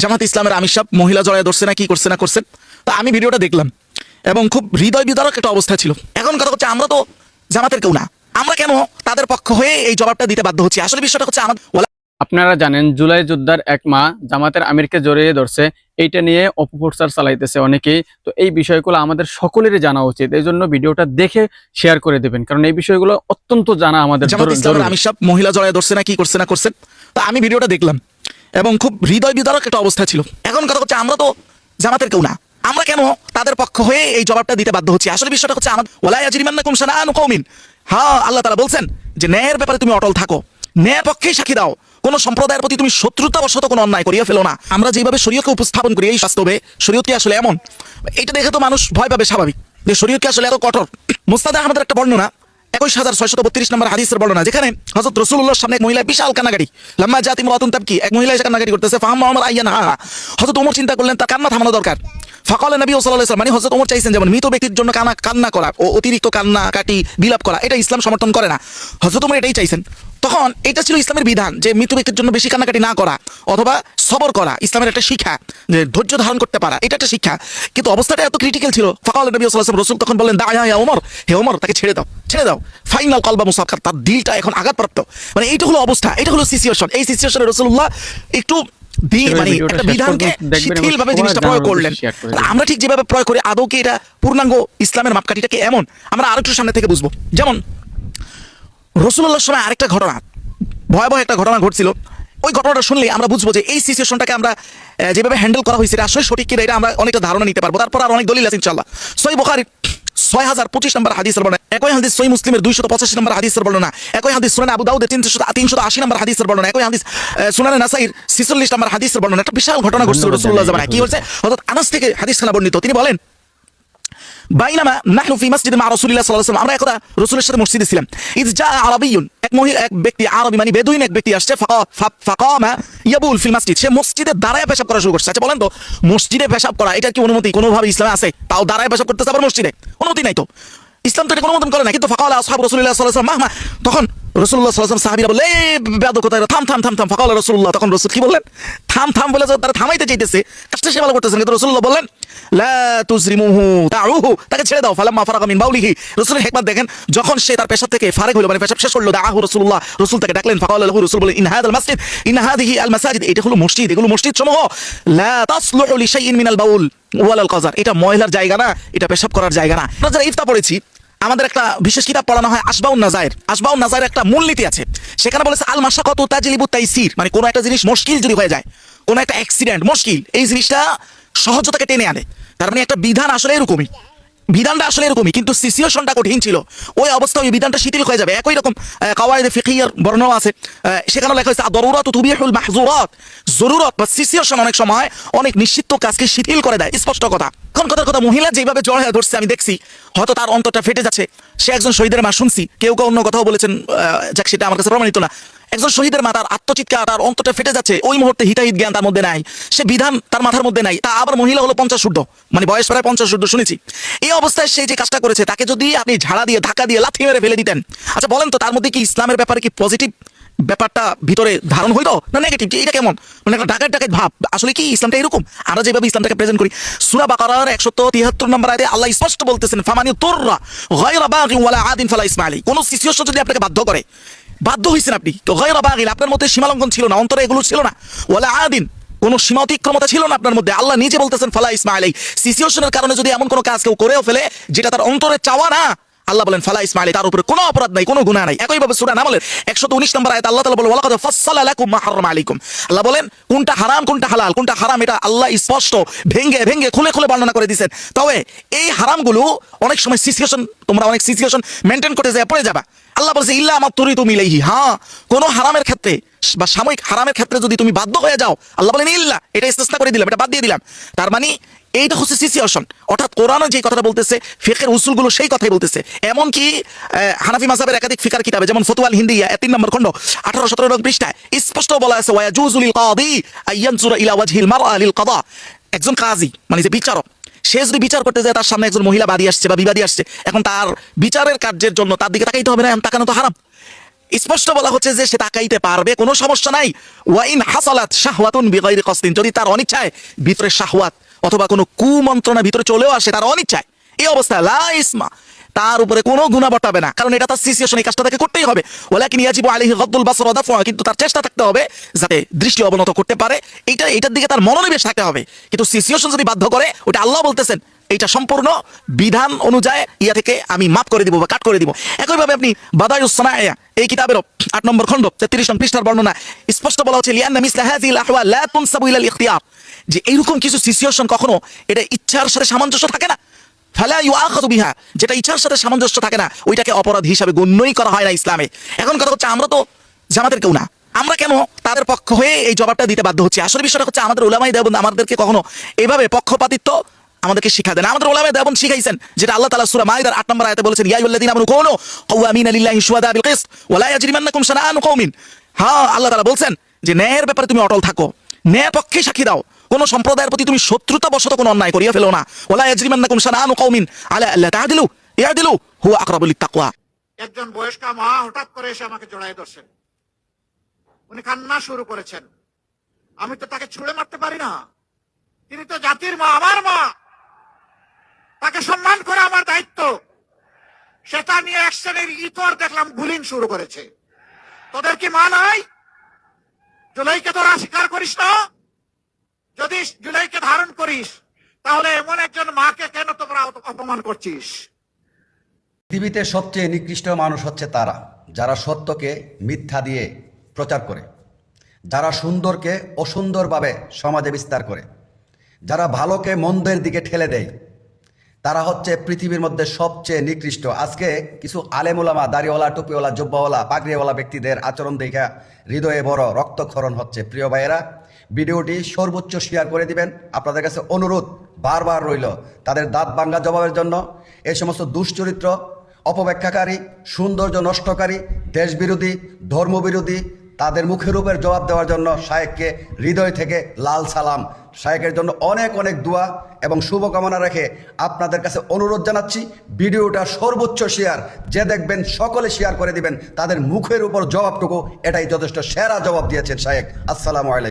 জামাত ইসলামের আমির সাহেব মহিলা জড়ায় ধরছে না কি করছে না করছে? তো আমি ভিডিওটা দেখলাম এবং খুব হৃদয় বিদারক একটা অবস্থা ছিল। এখন কথা হচ্ছে আমরা তো জামাতের কেউ না। আমরা কেন তাদের পক্ষ হয়ে এই জবাবটা দিতে বাধ্য হচ্ছি? আসলে বিষয়টা হচ্ছে ওলা আপনারা জানেন জুলাই যোদ্ধার এক মা জামাতের আমিরকে জড়িয়ে ধরছে। এইটা নিয়ে অপপ্রচার চালাইতেছে অনেকেই। তো এই বিষয়গুলো আমাদের সকলেরই জানা উচিত। এই জন্য ভিডিওটা দেখে শেয়ার করে দেবেন। কারণ এই বিষয়গুলো অত্যন্ত জানা আমাদের। আমির সাহেব মহিলা জড়ায় ধরছে না কি করছে না করছে? তো আমি ভিডিওটা দেখলাম। এবং খুব হৃদয় বিদারক একটা অবস্থা ছিল। এখন কথা হচ্ছে আমরা তো জামাতের কেউ না। আমরা কেন তাদের পক্ষ হয়ে এই জবাবটা দিতে বাধ্য হচ্ছি? আসলে বিষয়টা হচ্ছে আমার ওলাই আজিরিমান্নাকুম শানাআনু কওমিন। হ্যাঁ আল্লাহ তাআলা বলছেন যে ন্যায়ের ব্যাপারে তুমি অটল থাকো। ন্যায়ের পক্ষেই সাক্ষী দাও। কোন সম্প্রদায়ের প্রতি তুমি শত্রুতা বশত কোনো অন্যায় করিয়া ফেলো না। আমরা যেভাবে শরীয়তকে উপস্থাপন করি, এই বাস্তবে শরীয়ত কি আসলে এমন? এটা দেখে তো মানুষ ভয় পাবে স্বাভাবিক। যে শরীয়ত কি আসলে এত কঠোর? মুস্তাদা আমাদের একটা বর্ণনা একুশ হাজার ছয়শত বত্রিশ নম্বর হাদিসের বর্ণনা, যেখানে হজরত রসুল্লাহর সামনে এক মহিলা বিশাল কানাগাড়ি লম্বা জাতি মতন তাবকি, এক মহিলা এসে করতেছে ফাহাম আমার আইয়ান হা হজরত ওমর চিন্তা করলেন, তার কান্না থামানো দরকার। ফকালে নবী ওসাল্লাহ মানে হজরত ওমর চাইছেন যেমন মৃত ব্যক্তির জন্য কানা কান্না করা ও অতিরিক্ত কান্না কাটি বিলাপ করা, এটা ইসলাম সমর্থন করে না। হজরত ওমর এটাই চাইছেন। তখন এটা ছিল ইসলামের বিধান যে মৃত ব্যক্তির জন্য বেশি কান্নাকাটি না করা অথবা সবর করা ইসলামের একটা শিক্ষা যে ধৈর্য ধারণ করতে পারা এটা একটা শিক্ষা। কিন্তু অবস্থাটা এত ক্রিটিক্যাল ছিল ফকাল নবী সাল্লাল্লাহু রসুল তখন বললেন দা ইয়া ওমর হে ওমর তাকে ছেড়ে দাও ছেড়ে দাও। ফাইনাল কলবা মুসাফকার তার দিলটা এখন আঘাতপ্রাপ্ত। মানে এইটা হলো অবস্থা এটা হলো সিচুয়েশন এই সিচুয়েশনে রসুল্লাহ একটু মানে একটা বিধানকে জিনিসটা প্রয়োগ করলেন। দেবেন। আমরা ঠিক যেভাবে প্রয়োগ করি আদৌ কি এটা পূর্ণাঙ্গ ইসলামের মাপকাঠিটাকে এমন? আমরা আরেকটু সামনে থেকে বুঝব। যেমন রসুল্লাহর সময় আরেকটা ঘটনা ভয়াবহ একটা ঘটনা ঘটছিল। ওই ঘটনাটা শুনলে আমরা বুঝব যে এই সিচুয়েশনটাকে আমরা যেভাবে হ্যান্ডেল করা হয়েছে এটা আসলে সঠিক কিনা এটা আমরা অনেকটা ধারণা নিতে পারব। তারপর আর অনেক দলিল আছে ইনশাল্লাহ সই বোখারি ছয় হাজার পঁচিশ নম্বর হাদিসের বর্ণনা একই হাদিস সই মুসলিমের দুইশত পঁচাশি নম্বর হাদিসের বর্ণনা একই হাদিস সুনান আবু দাউদের তিনশো তিনশত আশি নম্বর হাদিসের বর্ণনা একই হাদিস সুনানে নাসাইর ছিচল্লিশ নম্বর হাদিসের বর্ণনা। একটা বিশাল ঘটনা ঘটছিল রসুল্লাহ। জামানায় কি হচ্ছে অর্থাৎ আনাস থেকে হাদিস খানা বর্ণিত। তিনি বলেন বাইনামা নাহনু ফি মা রাসূলুল্লাহ সাল্লাল্লাহু আলাইহি আমরা একদা রাসূলের সাথে মসজিদে ছিলাম। ইজ জা আরাবিয়ুন, এক মহিলা, এক ব্যক্তি আরবি মানে বেদুইন এক ব্যক্তি আসছে ফাকা ফাকামা ইয়াবুল সে মসজিদে দাঁড়ায় পেশাব করা শুরু করছে। আচ্ছা বলেন তো, মসজিদে পেশাব করা, এটা কি অনুমতি? কোনোভাবে ইসলামে আছে? তাও দাঁড়ায় পেশাব করতেছে আবার মসজিদে? অনুমতি নাই তো। ইসলাম তো এটা কোনো করে না, কিন্তু ফাকালা আসহাব আলাইহি ওয়াসাল্লাম মাহমা তখন আলাইহি ওয়াসাল্লাম সাহাবীরা বলে বেয়াদব কোথায় থাম থাম থাম থাম ফাকালা রাসূলুল্লাহ। তখন রাসূল কি বললেন? থাম থাম বলে তারা থামাইতে চাইতেছে, কাজটা সে ভালো করতেছেন কিন্তু রাসূলুল্লাহ বললেন, লা তুজরিমুহু তাকে ছেড়ে দাও, ফালাম্মা ফারাগা মিন বাউলিহি রাসূলের হিকমত দেখেন, যখন সে তার পেশা থেকে ফারেক হলো মানে পেশাব শেষ করল দাআহু রাসূলুল্লাহ, রাসূল তাকে ডাকলেন ফাকালা লাহু রাসূল বলেন ইন হাদাল মাসজিদ। ইন হাদিহি আল মাসাজিদ। এটা হলো মসজিদ, এগুলো মসজিদ সমূহ। লা তাসলুহু লিশাইইন মিনাল বাউল। ওয়ালাল কজার। এটা ময়লার জায়গা না, এটা পেশাব করার জায়গা না। আমরা যারা ইফতা পড়েছি, আমাদের একটা বিশেষ কিতাব পড়ানো হয় আসবাউন নাজায়ের। আসবাউন নাজায়ের একটা মূলনীতি আছে। সেখানে বলেছে, আল মাশাকাত তাজলিবু তাইসির। মানে কোনো একটা জিনিস মুশকিল যদি হয়ে যায়, কোনো একটা অ্যাক্সিডেন্ট মুশকিল, এই জিনিসটা সহজতাকে টেনে আনে। তার মানে একটা বিধান আসলে এরকমই। বিধানটা আসলে এরকমই, কিন্তু সিচুয়েশনটা কঠিন ছিল। ওই অবস্থা ওই বিধানটা শিথিল হয়ে যাবে। একই রকম কাওয়ায়দে ফিকিয়ার বর্ণনা আছে। সেখানে লেখা হয়েছে দরুরত তুবিহুল মাহজুরাত। জরুরত বা সিচুয়েশন অনেক সময় অনেক নিশ্চিত কাজকে শিথিল করে দেয়। স্পষ্ট কথা। কোন কথার কথা, মহিলা যেভাবে জড় হয়ে ধরছে, আমি দেখছি, হয়তো তার অন্তরটা ফেটে যাচ্ছে। সে একজন শহীদের মা, শুনছি, কেউ কেউ অন্য কথাও বলেছেন যাক, সেটা আমার কাছে প্রমাণিত না। একজন শহীদের মা, তার আত্মচিৎকার, তার অন্তরটা ফেটে যাচ্ছে, ওই মুহূর্তে হিতাহিত জ্ঞান তার মধ্যে নাই। সে বিধান তার মাথার মধ্যে নাই। তা আবার মহিলা হলো পঞ্চাশ শুদ্ধ মানে বয়স প্রায় পঞ্চাশ শুদ্ধ শুনেছি। এই অবস্থায় সে যে কাজটা করেছে, তাকে যদি আপনি ঝাড়া দিয়ে, ধাক্কা দিয়ে লাথি মেরে ফেলে দিতেন আচ্ছা বলেন তো, তার মধ্যে কি ইসলামের ব্যাপারে কি পজিটিভ ব্যাপারটা ভিতরে ধারণ হইতো না নেগেটিভ এটা কেমন? মানে একটা ডাকাত ডাকাত ভাব। আসলে কি ইসলামটা এরকম? আমরা যেভাবে ইসলামটাকে প্রেজেন্ট করি। সুরা বাকারার একশত তিয়াত্তর নম্বর আয়তে আল্লাহ স্পষ্ট বলতেছেন, ফামানি তোররা গয়রা বাগি ওয়ালা আদিন ফালা ইসমাইলি। কোন সিচুয়েশন যদি আপনাকে বাধ্য করে, বাধ্য হয়েছেন আপনি, তো গয়রা বাগিল আপনার মধ্যে সীমালঙ্ঘন ছিল না, অন্তরে এগুলো ছিল না। ওয়ালা আদিন, কোনো সীমা অতিক্রমতা ছিল না আপনার মধ্যে। আল্লাহ নিজে বলতেছেন, ফালা ইসমাইল। সিচুয়েশনের কারণে যদি এমন কোনো কাজ কেউ করেও ফেলে, যেটা তার অন্তরে চাওয়া না আল্লাহ বলেন, ফালা ইসমাইল, তার উপরে কোনো অপরাধ নাই, কোনো গুনাহ নাই। একইভাবে সূরা নামলের 119 নম্বর আয়াত আল্লাহ তাআলা বলে ওয়ালাকাদ ফাসসালা লাকুম মা হারাম আলাইকুম। আল্লাহ বলেন, কোনটা হারাম, কোনটা হালাল, কোনটা হারাম, এটা আল্লাহ স্পষ্ট ভেঙ্গে ভেঙ্গে খুলে খুলে বর্ণনা করে দিয়েছেন। তবে এই হারামগুলো অনেক সময় সিচুয়েশন তোমরা অনেক সিচুয়েশন মেনটেন করতে যায় পড়ে যাবা। আল্লাহ বলছে, ইল্লা আমার তরি তুমি ইলাইহি হ্যাঁ কোনো হারামের ক্ষেত্রে বা সাময়িক হারামের ক্ষেত্রে যদি তুমি বাধ্য হয়ে যাও, আল্লাহ বলেন, ইল্লা, এটা ইস্তেসনা করে দিলাম, এটা বাদ দিয়ে দিলাম। তার মানে এইটা হচ্ছে সিচুয়েশন অর্থাৎ কোরআনে যে কথাটা বলতেছে ফিকের উসুলগুলো সেই কথাই বলতেছে। এমনকি হানাফি মাসাবের একাধিক ফিকার কিতাবে, যেমন ফতুয়াল হিন্দিয়া তিন নম্বর খণ্ড, আঠারো সতেরো নং পৃষ্ঠায় স্পষ্ট বলা আছে ওয়া জুজুল কাদি আইয়ানজুরা ইলা ওয়াজহিল মারআ লিল কাদা একজন কাজী মানে যে বিচারক, সে যদি বিচার করতে যায়, তার সামনে একজন মহিলা বাদী আসছে বা বিবাদী আসছে, এখন তার বিচারের কার্যের জন্য তার দিকে তাকাইতে হবে না, এখন তাকানো তো হারাম। স্পষ্ট বলা হচ্ছে যে সে তাকাইতে পারবে, কোনো সমস্যা নাই। ওয়াইন হাসালাত শাহওয়াতুন বিগাইরি কসদিন, যদি তার অনিচ্ছায় ভিতরে শাহওয়াত অথবা কোনো কুমন্ত্রণা ভিতরে চলেও আসে, তার অনিচ্ছায়। এই অবস্থায় লা ইসমা। তার উপরে কোনো গুণা বটাবে না, কারণ এটা তার সিচুয়েশন এই কাজটা তাকে করতেই হবে। ওলাকিন ইয়াজিবু আলাইহি গদ্দুল বাসর ওয়া কিন্তু তার চেষ্টা থাকতে হবে যাতে দৃষ্টি অবনত করতে পারে। এটা এটার দিকে তার মনোনিবেশ থাকতে হবে। কিন্তু সিচুয়েশন যদি বাধ্য করে, ওটা আল্লাহ বলতেছেন এইটা সম্পূর্ণ বিধান অনুযায়ী ইয়া থেকে আমি মাফ করে দিব বা কাট করে দিব। একইভাবে আপনি বাদায়ুসসানায়া এই কিতাবেরও আট নম্বর খণ্ড তেত্রিশ নম্বর পৃষ্ঠার বর্ণনা স্পষ্ট বলা হচ্ছে লিয়ান্না মিসলা হাযিহিল আহওয়াল লা তুনসাবু ইলাল ইখতিয়ার। যে এইরকম কিছু সিচুয়েশন কখনো এটা ইচ্ছার সাথে সামঞ্জস্য থাকে না? ফালা ইউআখাযু বিহা, যেটা ইচ্ছার সাথে সামঞ্জস্য থাকে না, ওইটাকে অপরাধ হিসাবে গণ্যই করা হয় না ইসলামে। এখন কথা হচ্ছে, আমরা তো জামাতের কেউ না। আমরা কেন তাদের পক্ষ হয়ে এই জবাবটা দিতে বাধ্য হচ্ছি? আসলে বিষয়টা হচ্ছে, আমাদের ওলামাই দেবন আমাদেরকে কখনো এভাবে পক্ষপাতিত্ব আমাদেরকে শিখা দেন। আমাদের ওলামাই দেবন শিখাইছেন, যেটা আল্লাহ তালা সুরা মাইদার 8 নম্বর আয়াতে বলেছেন, ইয়া আইয়ুহাল্লাযীনা আমানু কুনু কাওয়ামিনা লিল্লাহি শুহাদা বিল কিসত ওয়া লা ইয়াজরিমান্নাকুম শানাআনু কওমিন। হ্যাঁ আল্লাহ তাআলা বলছেন যে ন্যায়ের ব্যাপারে তুমি অটল থাকো। ন্যায়ের পক্ষে সাক্ষী দাও। কোন সম্প্রদায়ের প্রতি তুমি শত্রুতা বশত কোনো অন্যায় করিয়া ফেলো না। ওলা ইয়াজরিমান্নাকুম শানাআনু কওমিন। আলা আল্লা তা'দিলু, ইয়াদিলু হুয়া আকরাবু লিত্তাকওয়া। একজন বয়স্ক মা হঠাৎ করে এসে আমাকে জড়াই ধরছেন উনি কান্না শুরু করেছেন। আমি তো তাকে ছুঁড়ে মারতে পারি না। তিনি তো জাতির মা, আমার মা। সম্মান করে আমার দায়িত্ব। সেটা নিয়ে এক শ্রেণির ইতর দেখলাম গুলিং শুরু করেছে। তোদের কি মা নাই জুলাইকে তোরা স্বীকার করিস না? যদি জুলাইকে ধারণ করিস, তাহলে এমন একজন মাকে কেন তোমরা অপমান করছিস? পৃথিবীতে সবচেয়ে নিকৃষ্ট মানুষ হচ্ছে তারা, যারা সত্যকে মিথ্যা দিয়ে প্রচার করে। যারা সুন্দরকে অসুন্দরভাবে সমাজে বিস্তার করে। যারা ভালোকে মন্দের দিকে ঠেলে দেয়। তারা হচ্ছে পৃথিবীর মধ্যে সবচেয়ে নিকৃষ্ট। আজকে কিছু আলেমুলামা, দাড়িওয়ালা, টুপিওয়ালা, জব্বাওয়ালা, পাগড়িওয়ালা ব্যক্তিদের আচরণ দেখা হৃদয়ে বড় রক্তক্ষরণ হচ্ছে। প্রিয় ভাইয়েরা, ভিডিওটি সর্বোচ্চ শেয়ার করে দিবেন। আপনাদের কাছে অনুরোধ বারবার রইল তাদের দাঁত ভাঙ্গা জবাবের জন্য। এই সমস্ত দুশ্চরিত্র, অপব্যাখ্যাকারী, সৌন্দর্য নষ্টকারী, দেশবিরোধী, ধর্মবিরোধী তাদের মুখের উপর জবাব দেওয়ার জন্য শায়েককে হৃদয় থেকে লাল সালাম। শায়েকের জন্য অনেক অনেক দোয়া এবং শুভকামনা রেখে আপনাদের কাছে অনুরোধ জানাচ্ছি, ভিডিওটা সর্বোচ্চ শেয়ার। যে দেখবেন সকলে শেয়ার করে দিবেন, তাদের মুখের উপর জবাবটুকু, এটাই যথেষ্ট সেরা জবাব দিয়েছেন শায়েক। আসসালামু আলাইকুম।